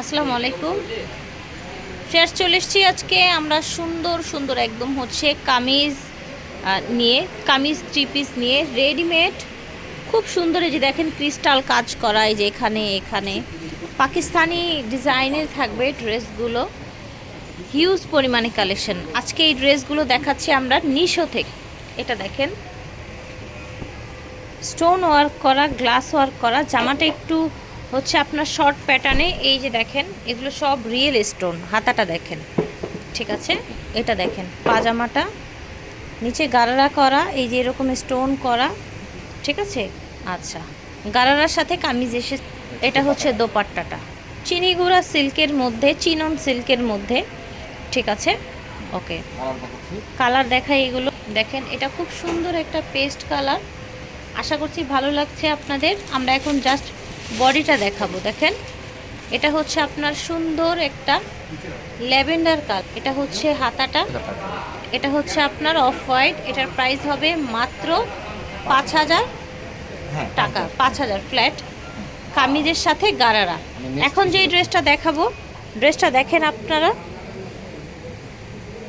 আসসালামু আলাইকুম। ফের চলে এসছি আজকে আমরা সুন্দর সুন্দর একদম হচ্ছে কামিজ নিয়ে, কামিজ থ্রি পিস নিয়ে রেডিমেড খুব সুন্দর এই যে দেখেন ক্রিস্টাল কাজ করা এই যে এখানে এখানে। পাকিস্তানি ডিজাইনের থাকবে ড্রেসগুলো। হিউজ পরিমাণে কালেকশন আজকে এই ড্রেসগুলো দেখাচ্ছি আমরা নিশো থেকে। এটা দেখেন। স্টোন ওয়ার্ক করা গ্লাস ওয়ার্ক করা, জামাটা একটু হচ্ছে আপনার শর্ট প্যাটার্নে এই যে দেখেন, এগুলো সব রিয়েল স্টোন হাতাটা দেখেন, ঠিক আছে? এটা দেখেন, পাজামাটা, নিচে গারারা করা, এই যে এরকম স্টোন করা, ঠিক আছে? আচ্ছা গারারার সাথে কামিজ এসে, এটা হচ্ছে দোপাট্টাটা। চিনিগুড়া সিল্কের মধ্যে, চিনন সিল্কের মধ্যে, ঠিক আছে? ওকে কালার দেখাই এগুলো। দেখেন, এটা খুব সুন্দর একটা পেস্ট কালার আশা করছি ভালো লাগছে আপনাদের। আমরা এখন জাস্ট বডিটা দেখাবো দেখেন। এটা হচ্ছে আপনার সুন্দর একটা ল্যাভেন্ডার কালার এটা হচ্ছে হাতাটা। এটা হচ্ছে আপনার অফ হোয়াইট এটার প্রাইস হবে মাত্র পাঁচ হাজার হ্যাঁ টাকা। পাঁচ হাজার ফ্ল্যাট। কামিজের সাথে গারারা। এখন যে ড্রেসটা দেখাবো ড্রেসটা দেখেন আপনারা।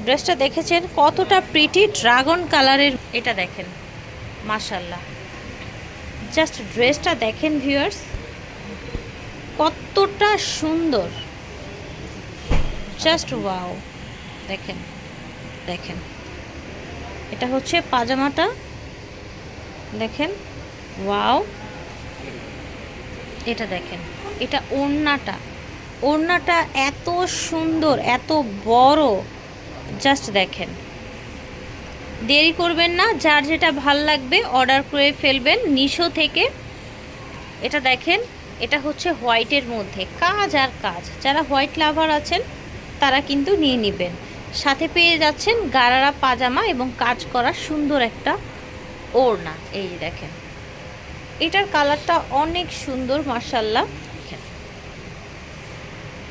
ড্রেসটা দেখেছেন? কতটা প্রিটি ড্রাগন কালারের এটা দেখেন মাশাল্লাহ জাস্ট ড্রেসটা দেখেন ভিউয়ার্স কতটা সুন্দর। জাস্ট ওয়াও দেখেন দেখেন। এটা হচ্ছে পাজামাটা। দেখেন ওয়াও এটা দেখেন, এটা ওড়নাটা। ওড়নাটা এত সুন্দর, এত বড়। জাস্ট দেখেন। দেরি করবেন না, যার যেটা ভালো লাগবে অর্ডার করে ফেলবেন। নিশো থেকে। এটা দেখেন এটা হচ্ছে হোয়াইটের মধ্যে। কাজ আর কাজ। যারা হোয়াইট লাভার আছেন, তারা কিন্তু নিয়ে নেবেন। সাথে পেয়ে যাচ্ছেন গারারা পাজামা এবং কাজ করা সুন্দর একটা ওড়না। এই দেখেন। এটার কালারটা অনেক সুন্দর মার্শাল্লাহ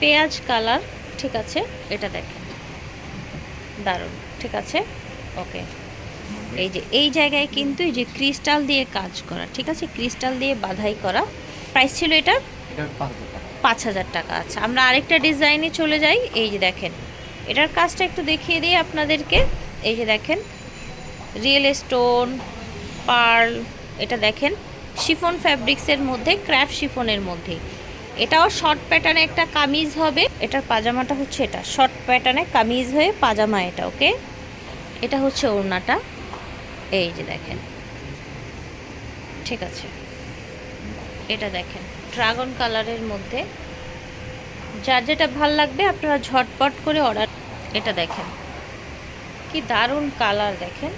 পেঁয়াজ কালার, ঠিক আছে? এটা দেখেন। দারুণ। ঠিক আছে? ওকে। এই যে, এই জায়গায় কিন্তু এই যে ক্রিস্টাল দিয়ে কাজ করা, ঠিক আছে? ক্রিস্টাল দিয়ে বাধাই করা প্রাইস ছিল এটা? এটা পাঁচ হাজার টাকা। আচ্ছা। আমরা আরেকটা ডিজাইনে চলে যাই এই যে দেখেন। এটার কাজটা একটু দেখিয়ে দিই আপনাদেরকে। এই যে দেখেন রিয়েল স্টোন পার্ল এটা দেখেন। শিফন ফ্যাব্রিক্সের মধ্যে ক্র্যাফট শিফনের মধ্যে। এটাও শর্ট প্যাটার্নে একটা কামিজ হবে। এটার পাজামাটা হচ্ছে এটা শর্ট প্যাটার্নে কামিজ হয়ে পাজামা এটা ওকে? এটা হচ্ছে ওড়নাটা। এই যে দেখেন। ঠিক আছে। এটা দেখেন, ড্রাগন কালারের মধ্যে। যার যেটা ভালো লাগবে, আপনারা ঝটপট করে অর্ডার এটা দেখেন, কি দারুণ কালার দেখেন।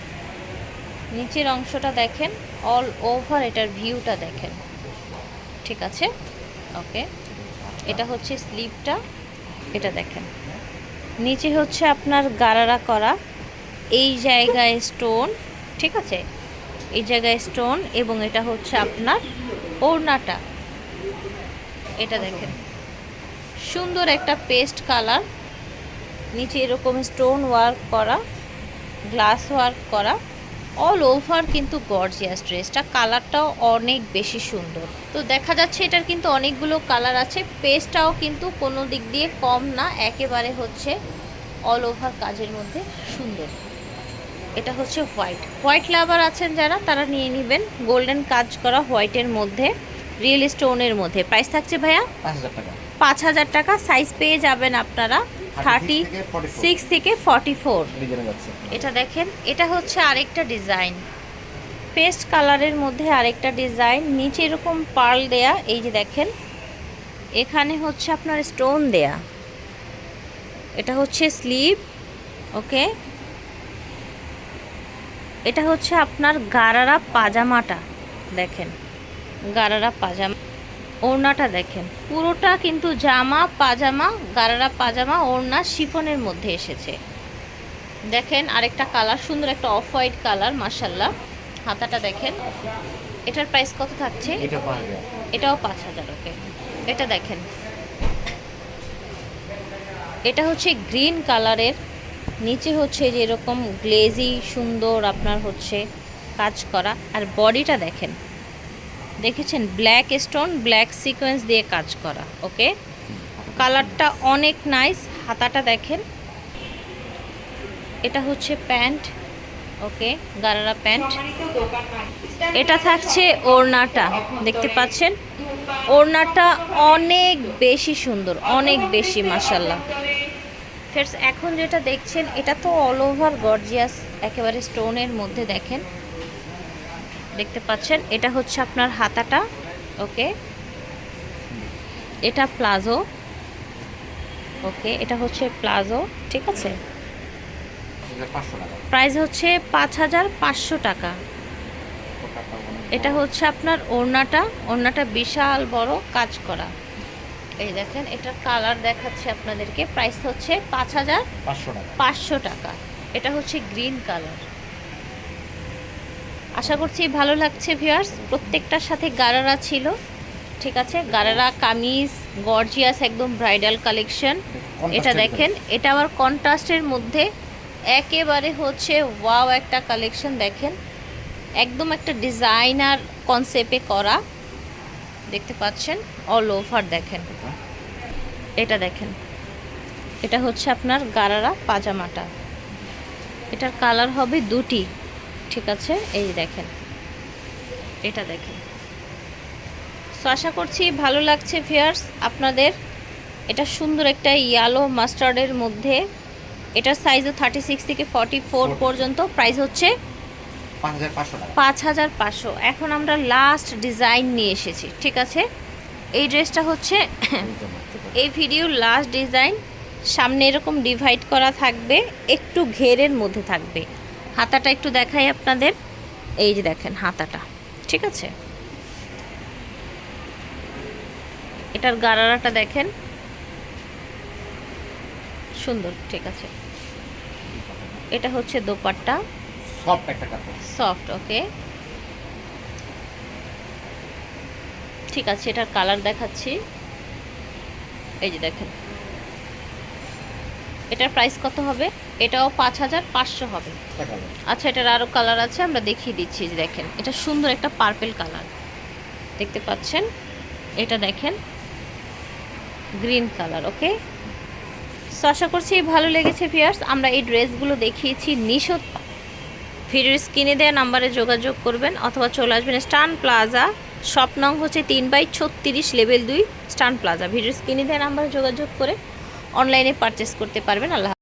নিচের অংশটা দেখেন অল ওভার এটার ভিউটা দেখেন। ঠিক আছে? ওকে এটা হচ্ছে স্লিপটা এটা দেখেন। নিচে হচ্ছে আপনার গারারা করা, এই জায়গায় স্টোন ঠিক আছে? এই জায়গায় স্টোন এবং এটা হচ্ছে আপনার ওড়নাটা। এটা দেখেন। সুন্দর একটা পেস্ট কালার নিচে এরকম স্টোন ওয়ার্ক করা গ্লাস ওয়ার্ক করা অল ওভার কিন্তু গর্জিয়াস ড্রেসটা কালারটাও অনেক বেশি সুন্দর। তো দেখা যাচ্ছে এটার কিন্তু অনেকগুলো কালার আছে। পেস্টটাও কিন্তু কোনো দিক দিয়ে কম না, একেবারে হচ্ছে অল ওভার কাজের মধ্যে সুন্দর। এটা হচ্ছে হোয়াইট। হোয়াইট লাভার আছেন যারা তারা নিয়ে নেবেন। গোল্ডেন কাজ করা হোয়াইটের মধ্যে রিয়েল স্টোনের মধ্যে। প্রাইস থাকছে ভাইয়া? পাঁচ হাজার টাকা। সাইজ পেয়ে যাবেন আপনারা থার্টি 36 থেকে 44 সিক্স থেকে ফর্টি ফোর। এটা দেখেন এটা হচ্ছে আরেকটা ডিজাইন। পেস্ট কালারের মধ্যে আরেকটা ডিজাইন। নিচে এরকম পার্ল দেয়া এই যে দেখেন। এখানে হচ্ছে আপনার স্টোন দেয়া। এটা হচ্ছে স্লিভ ওকে? এটা হচ্ছে আপনার গারারা পাজামাটা দেখেন। গারারা পাজামা ওড়নাটা দেখেন। পুরোটা কিন্তু জামা পাজামা গারারা পাজামা ওড়না শিফনের মধ্যে এসেছে। দেখেন আরেকটা কালার সুন্দর একটা অফ হোয়াইট কালার মার্শাল্লাহ হাতাটা দেখেন। এটার প্রাইস কত থাকছে? এটা এটাও পাঁচ হাজার ওকে। এটা দেখেন। এটা হচ্ছে গ্রিন কালারের নিচে হচ্ছে যে এরকম গ্লেজি সুন্দর আপনার হচ্ছে কাজ করা। আর বডিটা দেখেন। দেখেছেন? ব্ল্যাক স্টোন ব্ল্যাক সিকোয়েন্স দিয়ে কাজ করা, ওকে? কালারটা অনেক নাইস হাতাটা দেখেন। এটা হচ্ছে প্যান্ট, ওকে? গারারা প্যান্ট। এটা থাকছে ওড়নাটা, দেখতে পাচ্ছেন? ওড়নাটা অনেক বেশি সুন্দর, অনেক বেশি মাসাল্লাহ ফেরস এখন যেটা দেখছেন, এটা তো অল ওভার গর্জিয়াস একেবারে স্টোনের মধ্যে দেখেন। দেখতে পাচ্ছেন, এটা হচ্ছে আপনার হাতাটা, ওকে? এটা প্লাজো, ওকে? এটা হচ্ছে প্লাজো, ঠিক আছে? প্রাইস হচ্ছে পাঁচ হাজার পাঁচশো টাকা। এটা হচ্ছে আপনার ওড়নাটা ওড়নাটা বিশাল বড় কাজ করা। এই দেখেন এটার কালার দেখাচ্ছে আপনাদেরকে। প্রাইস হচ্ছে পাঁচ হাজার পাঁচশো টাকা। এটা হচ্ছে গ্রিন কালার আশা করছি ভালো লাগছে ভিউয়ার্স প্রত্যেকটার সাথে গারারা ছিল ঠিক আছে? গারারা কামিজ গর্জিয়াস একদম ব্রাইডাল কালেকশন এটা দেখেন এটা আবার কন্ট্রাস্টের মধ্যে একেবারে হচ্ছে ওয়াও একটা কালেকশন দেখেন। একদম একটা ডিজাইনার কনসেপ্টে করা। দেখতে পাচ্ছেন অল ওভার দেখেন। এটা দেখেন। এটা হচ্ছে আপনার গারারা পাজামাটা। এটার কালার হবে দুটি ঠিক আছে? এই দেখেন। এটা দেখেন। সো আশা করছি ভালো লাগছে ভিয়ার্স আপনাদের। এটা সুন্দর একটা ইয়ালো মাস্টার্ডের মধ্যে। এটার সাইজও থার্টি সিক্স থেকে ফর্টি ফোর পর্যন্ত প্রাইস হচ্ছে। পাঁচ হাজার পাঁচশো এখন আমরা লাস্ট ডিজাইন নিয়ে এসেছি ঠিক আছে? এই ড্রেসটা হচ্ছে এই ভিডিওর লাস্ট ডিজাইন সামনে এরকম ডিভাইড করা থাকবে একটু ঘেরের মধ্যে থাকবে। হাতাটা একটু দেখাই আপনাদের। এই যে দেখেন হাতাটা ঠিক আছে? এটার গারারাটা দেখেন। সুন্দর ঠিক আছে? এটা হচ্ছে দোপাট্টা। সব একটা কাপড়। Soft okay. ঠিক আছে এটার কালার দেখাচ্ছি। এই যে দেখেন। এটার প্রাইস কত হবে? এটাও পাঁচ হাজার পাঁচশো হবে। আচ্ছা এটার আরও কালার আছে আমরা দেখিয়ে দিচ্ছি যে দেখেন। এটা সুন্দর একটা পার্পেল কালার। দেখতে পাচ্ছেন? এটা দেখেন। Green colour okay? আশা করছি ভালো লেগেছে ভিয়ার্স আমরা এই ড্রেসগুলো দেখিয়েছি নিশো ভিডিওর স্ক্রিনে দেওয়া নাম্বারে যোগাযোগ করবেন অথবা চলে আসবেন স্টান প্লাজা। শপ নং হচ্ছে তিন বাই ছত্রিশ, লেভেল দুই, স্টান প্লাজা। ভিডিও স্ক্রিনে দেওয়া নাম্বারে যোগাযোগ করে অনলাইনে পারচেস করতে পারবেন। আল্লাহ